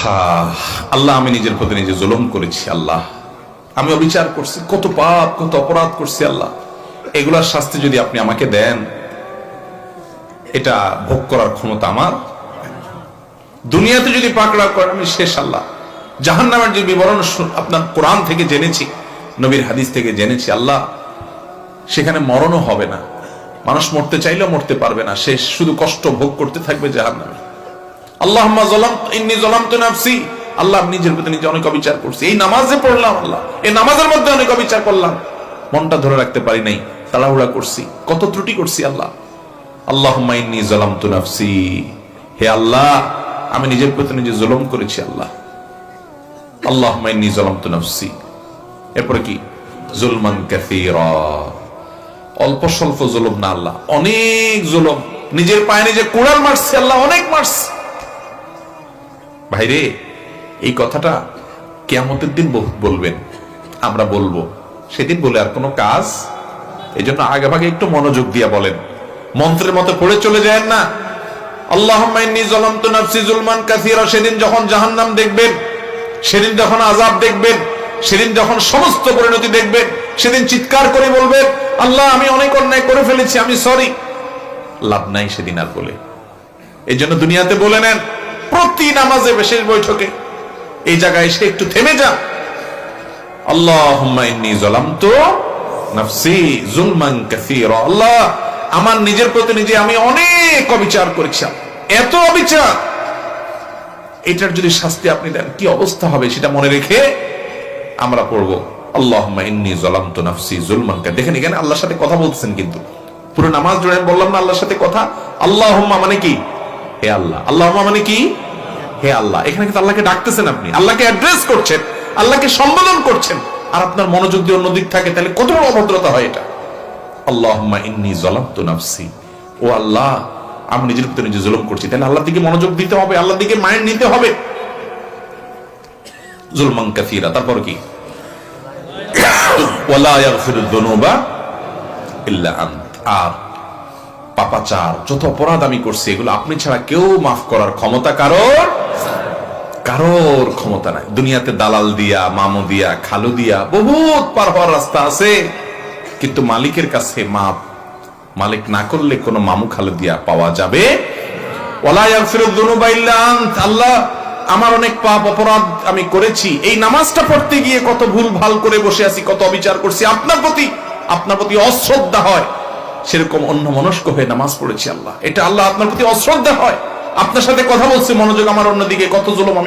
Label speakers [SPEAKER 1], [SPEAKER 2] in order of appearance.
[SPEAKER 1] হা, আল্লাহ আমি নিজের প্রতি নিজে জুলুম করেছি আল্লাহ। আমি অবিচার করছি কত পাপ কত অপরাধ করছি আল্লাহ। এগুলার শাস্তি যদি আপনি আমাকে দেন এটা ভোগ করার ক্ষমতা আমার। দুনিয়াতে যদি পাকড়া করেন আমি শেষ আল্লাহ। জাহান নামের যে বিবরণ আপনার কোরআন থেকে জেনেছি নবীর হাদিস থেকে জেনেছি আল্লাহ সেখানে মরণও হবে না। মানুষ মরতে চাইলেও মরতে পারবে না। সে শুধু কষ্ট ভোগ করতে থাকবে জাহান নামে আল্লাহ জলাম নিজের প্রতি নিজে অনেক অবিচার করছি। এই নামাজে পড়লাম আল্লাহ। এই নামাজের মধ্যে অনেক অবিচার করলাম। মনটা ধরে রাখতে পারি নাই। তাড়াহুড়া করছি। কত ত্রুটি করছি আল্লাহ। আল্লাহ জলাম নাফসি। হে আল্লাহ, আমি নিজের প্রতি নিজে জুলুম করেছি আল্লাহ। আল্লাহ জলাম তো নাফসি। এরপরে কি? জুলমান অল্প স্বল্প জুলুম না আল্লাহ। অনেক জুলুম। নিজের পায়ে নিজে কোড়াল মারছে আল্লাহ, অনেক মারছে। ভাইরে, এই কথাটা কেয়ামতের দিন বল- বলবেন, আমরা বলব। সেদিন বলে আর কোনো কাজ? এই জন্য আগে ভাগে একটু মনোযোগ দিয়া বলেন। মন্ত্রের মতো পড়ে চলে যায় না। আল্লাহ সেদিন যখন জাহান্নাম দেখবেন, সেদিন যখন দেখবেন, সেদিন যখন সমস্ত পরিণতি দেখবেন, সেদিন চিৎকার করে আল্লাহ, আমি অনেক অন্যায় করে ফেলেছি, আমি সরি। লাভ নাই সেদিন আর বলে। এই জন্য দুনিয়াতে বলে নেন প্রতি নামাজে বিশেষ বৈঠকে। এই জায়গায় এসে একটু থেমে যা কাসীরা। আল্লাহ, আমার নিজের প্রতি নিজে আমি অনেক অবিচার এত অবিচার। এটার যদি শাস্তি আপনি দেন, কি অবস্থা হবে সেটা মনে রেখে আমরা পড়ব। কা, দেখেন এখানে আল্লাহর সাথে কথা বলছেন কিন্তু। পুরো নামাজ বললাম না আল্লাহর সাথে কথা। আল্লাহুম্মা মানে কি? হে আল্লাহ। আল্লাহুম্মা মানে কি? হে আল্লাহ। এখানে কিন্তু আল্লাহকে ডাকতেছেন আপনি। আল্লাহকে অ্যাড্রেস করছেন। আল্লাহকে সম্বোধন করছেন। আর আপনার মনোযোগ দিয়ে অন্যদিক থাকে, তাহলে কত বড় অভদ্রতা হয় এটা? আল্লাহুম্মা ইন্নী যালামতু নাফসি। ও আল্লাহ, আমি নিজের প্রতি নিজে জুলুম করছি। তাহলে আল্লাহর দিকে মনোযোগ দিতে হবে, আল্লাহর দিকে মাইন্ড নিতে হবে। জুলমান কাসীরা। তারপর কি? ওয়ালা ইয়াগফিরুদ দুনুবা ইল্লা আন্ত। আর পাপাচার, যত অপরাধ আমি করছি, এগুলো আপনি ছাড়া কেউ মাফ করার ক্ষমতা কারোর? কারোর ক্ষমতা নাই। দুনিয়াতে দালাল দিয়া, মামু দিয়া, খালু দিয়া, বহুত পার হওয়ার রাস্তা আছে। কিন্তু মালিকের কাছে মাপ, মালিক না করলে কোনো মামু খালু দিয়া পাওয়া যাবে? আল্লাহ, আমার অনেক পাপ অপরাধ আমি করেছি। এই নামাজটা পড়তে গিয়ে কত ভুল ভালো করে বসে আছি, কত অবিচার করছি, আপনার প্রতি আপনার প্রতি অশ্রদ্ধা হয়। সেরকম অন্য মনস্ক হয়ে নামাজ পড়েছি আল্লাহ। এটা আল্লাহ আপনার প্রতি অশ্রদ্ধা হয়। আপনার সাথে কথা বলছে, মনোযোগ আমার অন্যদিকে, কত জুলুম আমি